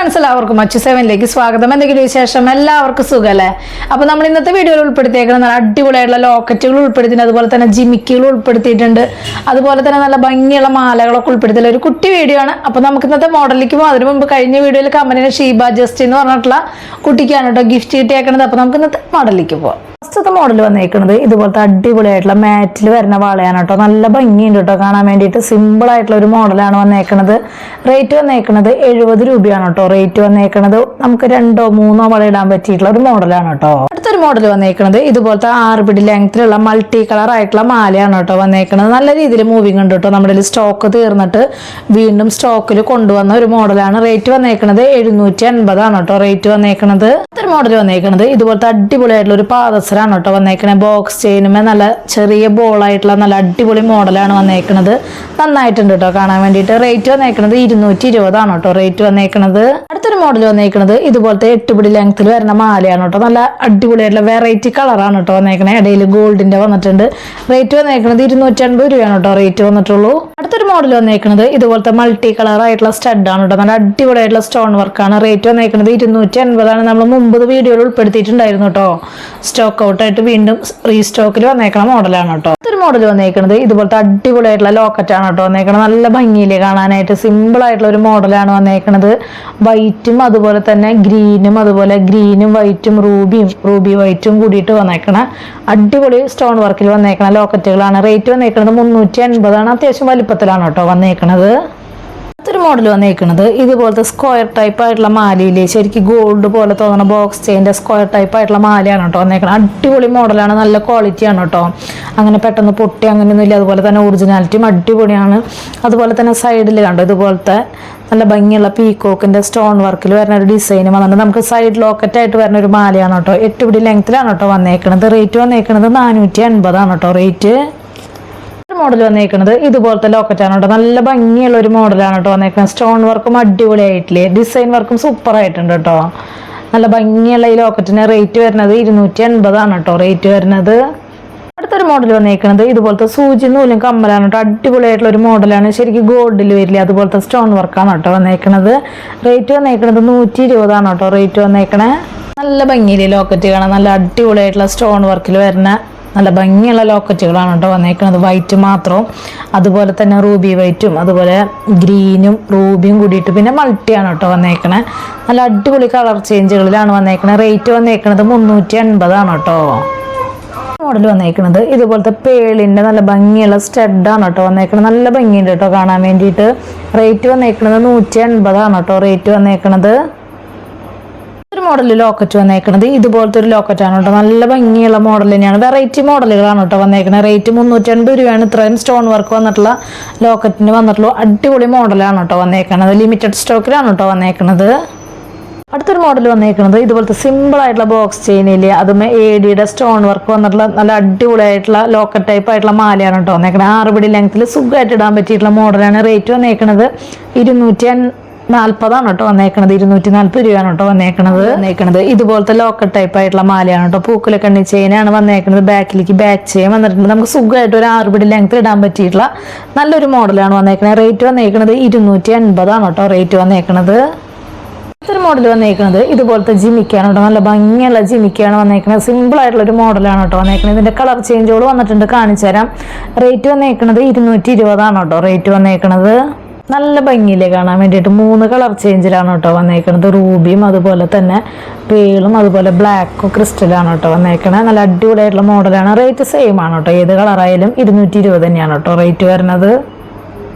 Friends എല്ലാവർക്കും അച്ചു സെവനിലേക്ക് സ്വാഗതം. എന്തെങ്കിലും വിശേഷം? എല്ലാവർക്കും സുഖമല്ലേ അപ്പൊ നമ്മൾ ഇന്നത്തെ വീഡിയോയിൽ ഉൾപ്പെടുത്തിയേക്കുന്ന നല്ല അടിപൊളിയായിട്ടുള്ള ലോക്കറ്റുകൾ ഉൾപ്പെടുത്തിയിട്ടുണ്ട്. അതുപോലെ തന്നെ ജിമിക്കുകൾ ഉൾപ്പെടുത്തിയിട്ടുണ്ട്. അതുപോലെ തന്നെ നല്ല ഭംഗിയുള്ള മാലകളൊക്കെ ഉൾപ്പെടുത്തിയുള്ള ഒരു കുട്ടി വീഡിയോ ആണ്. അപ്പൊ നമുക്ക് ഇന്നത്തെ മോഡലിലേക്ക് പോകും. അതിന് മുമ്പ് കഴിഞ്ഞ വീഡിയോയിൽ കമ്പനിയുടെ ഷീബ ജസ്റ്റ് എന്ന് പറഞ്ഞിട്ടുള്ള കുട്ടിക്കാണ് കേട്ടോ ഗിഫ്റ്റ് കിട്ടിയേക്കണത് അപ്പൊ നമുക്ക് ഇന്നത്തെ മോഡലിലേക്ക് പോവാം ഫസ്റ്റത്തെ മോഡൽ വന്നേക്കുന്നത് ഇതുപോലത്തെ അടിപൊളിയായിട്ടുള്ള മാറ്റിൽ വരുന്ന വാളയാണ് കേട്ടോ. നല്ല ഭംഗിയുണ്ട് കേട്ടോ കാണാൻ വേണ്ടിയിട്ട്. സിമ്പിൾ ആയിട്ടുള്ള ഒരു മോഡലാണ് വന്നേക്കുന്നത്. റേറ്റ് വന്നേക്കുന്നത് എഴുപത് രൂപയാണ് കേട്ടോ. റേറ്റ് വന്നേക്കുന്നത് നമുക്ക് രണ്ടോ മൂന്നോ വള ഇടാൻ പറ്റിയിട്ടുള്ള ഒരു മോഡലാണ് കേട്ടോ അടുത്തൊരു മോഡൽ വന്നേക്കുന്നത് ഇതുപോലത്തെ ആറ് പിടി ലെങ്ത്തിലുള്ള മൾട്ടി കളർ ആയിട്ടുള്ള മാലയാണ് കേട്ടോ വന്നേക്കുന്നത് നല്ല രീതിയിൽ മൂവിങ് ഉണ്ട് കേട്ടോ നമ്മുടെ സ്റ്റോക്ക് തീർന്നിട്ട് വീണ്ടും സ്റ്റോക്കിൽ കൊണ്ടുവന്ന ഒരു മോഡലാണ് റേറ്റ് വന്നേക്കുന്നത് എഴുന്നൂറ്റി അൻപതാണ് കേട്ടോ റേറ്റ് വന്നേക്കുന്നത് അടുത്തൊരു മോഡൽ വന്നേക്കുന്നത് ഇതുപോലത്തെ അടിപൊളിയായിട്ടുള്ള ഒരു പാദസരാണ് കേട്ടോ വന്നേക്കണത്. ബോക്സ് ചെയിനുമേ നല്ല ചെറിയ ബോൾ ആയിട്ടുള്ള നല്ല അടിപൊളി മോഡലാണ് വന്നേക്കുന്നത് നന്നായിട്ടുണ്ട് കേട്ടോ കാണാൻ വേണ്ടിയിട്ട്. റേറ്റ് വന്നേക്കുന്നത് ഇരുന്നൂറ്റി ഇരുപതാണ് കേട്ടോ റേറ്റ് വന്നേക്കുന്നത് അടുത്തൊരു മോഡൽ വന്നേക്കുന്നത് ഇതുപോലത്തെ എട്ടുപിടി ലെങ്ത്തിൽ വരുന്ന മാലയാണ് കേട്ടോ. നല്ല അടിപൊളിയായിട്ടുള്ള വെറൈറ്റി കളറാണ് കേട്ടോ വന്നേക്കണേ. ഇടയിൽ ഗോൾഡിന്റെ വന്നിട്ടുണ്ട്. റേറ്റ് വന്നേക്കുന്നത് ഇരുന്നൂറ്റി അൻപത് രൂപയാണ് കേട്ടോ റേറ്റ് വന്നിട്ടുള്ളൂ. അടുത്തൊരു മോഡൽ വന്നേക്കുന്നത് ഇതുപോലത്തെ മൾട്ടി കളർ ആയിട്ടുള്ള സ്റ്റഡ് ആണ് കേട്ടോ. നല്ല അടിപൊളിയായിട്ടുള്ള സ്റ്റോൺ വർക്കാണ് റേറ്റ് വന്നേക്കുന്നത് ഇരുന്നൂറ്റി അൻപതാണ് നമ്മൾ മുമ്പത് വീഡിയോയിൽ ഉൾപ്പെടുത്തിയിട്ടുണ്ടായിരുന്നു കേട്ടോ. സ്റ്റോക്ക് ഔട്ടായിട്ട് വീണ്ടും റീസ്റ്റോക്കിൽ വന്നേക്കുന്ന മോഡലാണ് കേട്ടോ. മോഡൽ വന്നേക്കുന്നത് ഇതുപോലത്തെ അടിപൊളിയായിട്ടുള്ള ആണ് കേട്ടോ വന്നേക്കണത്. നല്ല ഭംഗിയിൽ കാണാനായിട്ട് സിമ്പിൾ ആയിട്ടുള്ള ഒരു മോഡലാണ് വന്നേക്കണത്. വൈറ്റും അതുപോലെ തന്നെ ഗ്രീനും അതുപോലെ ഗ്രീനും വൈറ്റും റൂബിയും റൂബി വൈറ്റും കൂടിയിട്ട് വന്നേക്കണ അടിപൊളി സ്റ്റോൺ വർക്കിൽ വന്നേക്കണ ലോക്കറ്റുകളാണ് റേറ്റ് വന്നേക്കണത് മുന്നൂറ്റി അൻപതാണ്. അത്യാവശ്യം വലിപ്പത്തിലാണ് കേട്ടോ വന്നേക്കണത്. അടുത്തൊരു മോഡൽ വന്നേക്കുന്നത് ഇതുപോലത്തെ സ്ക്വയർ ടൈപ്പ് ആയിട്ടുള്ള മാലയില്ലേ? ശരിക്കും ഗോൾഡ് പോലെ തോന്നുന്ന ബോക്സ് ചെയിന്റെ സ്ക്വയർ ടൈപ്പ് ആയിട്ടുള്ള മാലയാണ് കേട്ടോ വന്നേക്കുന്നത് അടിപൊളി മോഡലാണ് നല്ല ക്വാളിറ്റിയാണ് കേട്ടോ. അങ്ങനെ പെട്ടെന്ന് പൊട്ടി അങ്ങനെയൊന്നും ഇല്ല. അതുപോലെ തന്നെ ഒറിജിനാലിറ്റിയും അടിപൊളിയാണ്. അതുപോലെ തന്നെ സൈഡിൽ കണ്ടോ? ഇതുപോലത്തെ നല്ല ഭംഗിയുള്ള പീക്കോക്കിന്റെ സ്റ്റോൺ വർക്കിൽ വരുന്ന ഒരു ഡിസൈൻ വന്നിട്ട് നമുക്ക് സൈഡ് ലോക്കറ്റ് ആയിട്ട് വരുന്ന ഒരു മാലയാണ് കേട്ടോ. എട്ട് പിടി ലെങ്ത്തിലാണ് കേട്ടോ വന്നേക്കുന്നത് റേറ്റ് വന്നേക്കുന്നത് നാനൂറ്റി അൻപതാണ് കേട്ടോ. റേറ്റ് മോഡൽ വന്നേക്കുന്നത് ഇതുപോലത്തെ ലോക്കറ്റ് ആണ് കേട്ടോ നല്ല ഭംഗിയുള്ള ഒരു മോഡലാണ് കേട്ടോ വന്നേക്കുന്നത് സ്റ്റോൺ വർക്കും അടിപൊളിയായിട്ടില്ലേ? ഡിസൈൻ വർക്കും സൂപ്പർ ആയിട്ടുണ്ട് കേട്ടോ. നല്ല ഭംഗിയുള്ള ഈ ലോക്കറ്റിന് റേറ്റ് വരുന്നത് ഇരുന്നൂറ്റി എൺപതാണ് കേട്ടോ റേറ്റ് വരുന്നത്. അടുത്തൊരു മോഡൽ വന്നേക്കുന്നത് ഇതുപോലത്തെ സൂചി നൂലും കമ്മലാണ് കേട്ടോ. അടിപൊളിയായിട്ടുള്ള ഒരു മോഡലാണ് ശരിക്കും ഗോൾഡിൽ വരില്ല അതുപോലത്തെ സ്റ്റോൺ വർക്കാണ് കേട്ടോ വന്നേക്കുന്നത് റേറ്റ് വന്നേക്കുന്നത് നൂറ്റി ഇരുപതാണ് കേട്ടോ റേറ്റ് വന്നേക്കണേ. നല്ല ഭംഗിയിൽ ലോക്കറ്റ് കാണാൻ? നല്ല അടിപൊളിയായിട്ടുള്ള സ്റ്റോൺ വർക്കിൽ വരുന്ന നല്ല ഭംഗിയുള്ള ലോക്കറ്റുകളാണ് കേട്ടോ വന്നേക്കുന്നത് വൈറ്റ് മാത്രവും അതുപോലെ തന്നെ റൂബി വൈറ്റും അതുപോലെ ഗ്രീനും റൂബിയും കൂടിയിട്ട് പിന്നെ മൾട്ടിയാണ് കേട്ടോ വന്നേക്കണേ. നല്ല അടിപൊളി കളർ ചേഞ്ചുകളിലാണ് വന്നേക്കണത് റേറ്റ് വന്നേക്കണത് മുന്നൂറ്റി അൻപതാണ് കേട്ടോ. മോഡൽ വന്നേക്കുന്നത് ഇതുപോലത്തെ പേളിന്റെ നല്ല ഭംഗിയുള്ള സ്റ്റഡാണ് കേട്ടോ വന്നേക്കുന്നത് നല്ല ഭംഗിയുണ്ട് കേട്ടോ കാണാൻ വേണ്ടിയിട്ട്. റേറ്റ് വന്നേക്കുന്നത് നൂറ്റി അൻപതാണ് കേട്ടോ. റേറ്റ് വന്നേക്കുന്നത് ഒരു മോഡൽ ലോക്കറ്റ് വന്നേക്കുന്നത് ഇതുപോലത്തെ ഒരു ലോക്കറ്റ് ആണ് കേട്ടോ. നല്ല ഭംഗിയുള്ള മോഡൽ തന്നെയാണ്. വെറൈറ്റി മോഡലുകളാണ് കേട്ടോ വന്നേക്കുന്നത് റേറ്റ് മുന്നൂറ്റി അൻപത് രൂപയാണ് ഇത്രയും സ്റ്റോൺ വർക്ക് വന്നിട്ടുള്ള ലോക്കറ്റിന് വന്നിട്ടുള്ള അടിപൊളി മോഡലാണ് കേട്ടോ വന്നേക്കുന്നത് ലിമിറ്റഡ് സ്റ്റോക്കിലാണ് കേട്ടോ വന്നേക്കുന്നത് അടുത്തൊരു മോഡൽ വന്നേക്കുന്നത് ഇതുപോലത്തെ സിമ്പിൾ ആയിട്ടുള്ള ബോക്സ് ചെയിനില്ലേ അതുമേ എ ഡിയുടെ സ്റ്റോൺ വർക്ക് വന്നിട്ടുള്ള നല്ല അടിപൊളി ആയിട്ടുള്ള ലോക്കറ്റ് ടൈപ്പ് ആയിട്ടുള്ള മാലയാണ് കേട്ടോ വന്നേക്കുന്നത് ആറുപടി പിടി ലെങ്ത്തിൽ സുഖമായിട്ട് ഇടാൻ പറ്റിയിട്ടുള്ള മോഡലാണ് റേറ്റ് വന്നേക്കുന്നത് ഇരുന്നൂറ്റി നാൽപ്പതാണ് കേട്ടോ വന്നേക്കണത്. ഇരുന്നൂറ്റി നാൽപ്പത് രൂപയാണ് കേട്ടോ വന്നേക്കണത്. വന്നേക്കണത്. ഇതുപോലത്തെ ലോക്കൽ ടൈപ്പ് ആയിട്ടുള്ള മാലയാണ് കേട്ടോ. പൂക്കുലക്കണ്ണി ചെയിനാണ് വന്നേക്കണത്. ബാക്കിലേക്ക് ബാക്ക് ചെയിൻ വന്നിട്ടുണ്ട്. നമുക്ക് സുഖമായിട്ട് ഒരു ആറുപടി പിടി ലെങ്ത് ഇടാൻ പറ്റിയിട്ടുള്ള നല്ലൊരു മോഡലാണ് വന്നേക്കണത്. റേറ്റ് വന്നേക്കണത് ഇരുന്നൂറ്റി അൻപതാണ് കേട്ടോ. റേറ്റ് വന്നേക്കണത്. അടുത്തൊരു മോഡൽ വന്നേക്കുന്നത് ഇതുപോലത്തെ ജിമിക്കാണ് കേട്ടോ. നല്ല ഭംഗിയുള്ള ജിമിക്കാണ് വന്നേക്കുന്നത് സിമ്പിൾ ആയിട്ടുള്ള ഒരു മോഡലാണ് കേട്ടോ വന്നേക്കുന്നത് ഇതിന്റെ കളർ ചേഞ്ചുകൾ വന്നിട്ടുണ്ട്. കാണിച്ചു തരാം റേറ്റ് വന്നേക്കുന്നത് ഇരുന്നൂറ്റി ഇരുപതാണ് കേട്ടോ. റേറ്റ് വന്നേക്കുന്നത് നല്ല ഭംഗിയില്ല കാണാൻ വേണ്ടിയിട്ട്. മൂന്ന് കളർ ചേഞ്ചിലാണ് കേട്ടോ വന്നേക്കുന്നത് റൂബിയും അതുപോലെ തന്നെ പേളും അതുപോലെ ബ്ലാക്കും ക്രിസ്റ്റലാണ് കേട്ടോ വന്നേക്കണേ. നല്ല അടിപൊളിയായിട്ടുള്ള മോഡലാണ് റേറ്റ് സെയിം ആണ് കേട്ടോ. ഏത് കളറായാലും ഇരുന്നൂറ്റി ഇരുപത് തന്നെയാണ് കേട്ടോ റേറ്റ് വരുന്നത്.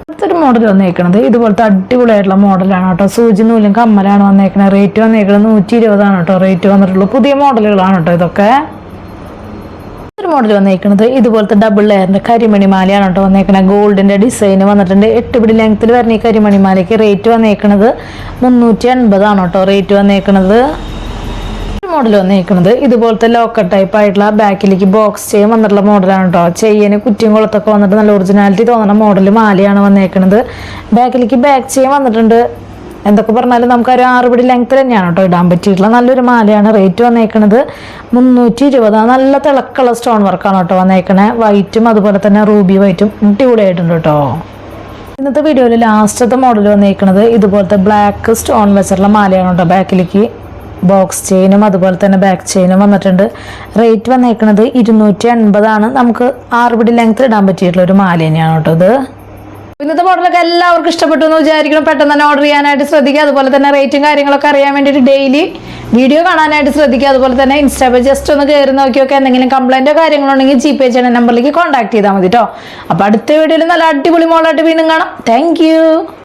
അടുത്തൊരു മോഡൽ വന്നേക്കണത്. ഇതുപോലത്തെ അടിപൊളിയായിട്ടുള്ള മോഡലാണ് കേട്ടോ. സൂചി നൂലും കമ്മലാണ് വന്നേക്കണത് റേറ്റ് വന്നേക്കണത് നൂറ്റി ഇരുപതാണ് കേട്ടോ. റേറ്റ് വന്നിട്ടുള്ളൂ പുതിയ മോഡലുകളാണ് കേട്ടോ ഇതൊക്കെ. ഒരു മോഡൽ വന്നേക്കുന്നത് ഇതുപോലത്തെ ഡബിൾ ലെയറിന്റെ കരിമണി മാലയാണ് കേട്ടോ വന്നേക്കുന്നത് ഗോൾഡിന്റെ ഡിസൈൻ വന്നിട്ടുണ്ട്. എട്ട് പിടി ലെങ്ത്തിൽ വരുന്ന ഈ കരിമണി മാലയ്ക്ക് റേറ്റ് വന്നേക്കുന്നത് മുന്നൂറ്റി അൻപതാണ് കേട്ടോ റേറ്റ് വന്നേക്കുന്നത് മോഡൽ വന്നേക്കുന്നത് ഇതുപോലത്തെ ലോക്കർ ടൈപ്പ് ആയിട്ടുള്ള ബാക്കിലേക്ക് ബോക്സ് ചെയിൻ വന്നിട്ടുള്ള മോഡലാണ് കേട്ടോ. ചെയിന് കുറ്റിയും കുളത്തൊക്കെ വന്നിട്ട് നല്ല ഒറിജിനാലിറ്റി തോന്നുന്ന മോഡൽ മാലയാണ് വന്നേക്കുന്നത് ബാക്കിലേക്ക് ബാക്ക് ചെയിൻ വന്നിട്ടുണ്ട്. എന്തൊക്കെ പറഞ്ഞാലും നമുക്ക് ഒരു ആറ് പിടി ലെങ്ത് തന്നെയാണ് കേട്ടോ ഇടാൻ പറ്റിയിട്ടുള്ള നല്ലൊരു മാലയാണ്. റേറ്റ് വന്നേക്കണത് മുന്നൂറ്റി ഇരുപത് നല്ല തിളക്കുള്ള സ്റ്റോൺ വർക്കാണ് കേട്ടോ വന്നേക്കണേ. വൈറ്റും അതുപോലെ തന്നെ റൂബി വൈറ്റും അടിപൊളിയായിട്ടുണ്ട് കേട്ടോ. ഇന്നത്തെ വീഡിയോയിൽ ലാസ്റ്റത്തെ മോഡൽ വന്നിരിക്കുന്നത് ഇതുപോലത്തെ ബ്ലാക്ക് സ്റ്റോൺ വെച്ചിട്ടുള്ള മാലയാണ് കേട്ടോ ബാക്കിലേക്ക്. ബോക്സ് ചെയിനും അതുപോലെ തന്നെ ബാക്ക് ചെയിനും വന്നിട്ടുണ്ട്. റേറ്റ് വന്നേക്കുന്നത് ഇരുന്നൂറ്റി അൻപതാണ് നമുക്ക് ആറുപടി ലെങ്ത് ഇടാൻ പറ്റിയിട്ടുള്ള ഒരു മാല തന്നെയാണ് കേട്ടോ ഇത്. ഇന്നത്തെ മോഡലൊക്കെ എല്ലാവർക്കും ഇഷ്ടപ്പെട്ടു എന്ന് വിചാരിക്കണം പെട്ടെന്ന് തന്നെ ഓർഡർ ചെയ്യാനായിട്ട് ശ്രദ്ധിക്കുക. അതുപോലെ തന്നെ റേറ്റും കാര്യങ്ങളൊക്കെ അറിയാൻ വേണ്ടിയിട്ട് ഡെയിലി വീഡിയോ കാണാനായിട്ട് ശ്രദ്ധിക്കുക. അതുപോലെ തന്നെ ഇൻസ്റ്റാ ജസ്റ്റ് ഒന്ന് കയറി നോക്കിയൊക്കെ എന്തെങ്കിലും കംപ്ലൈന്റോ കാര്യങ്ങളുണ്ടെങ്കിൽ ജി പേ ചെയ്യുന്ന നമ്പറിലേക്ക് കോൺടാക്ട് ചെയ്താൽ മതി കേട്ടോ അപ്പോൾ അടുത്ത വീഡിയോയിൽ നല്ല അടിപൊളി മോളായിട്ട് വീണ്ടും കാണാം. താങ്ക്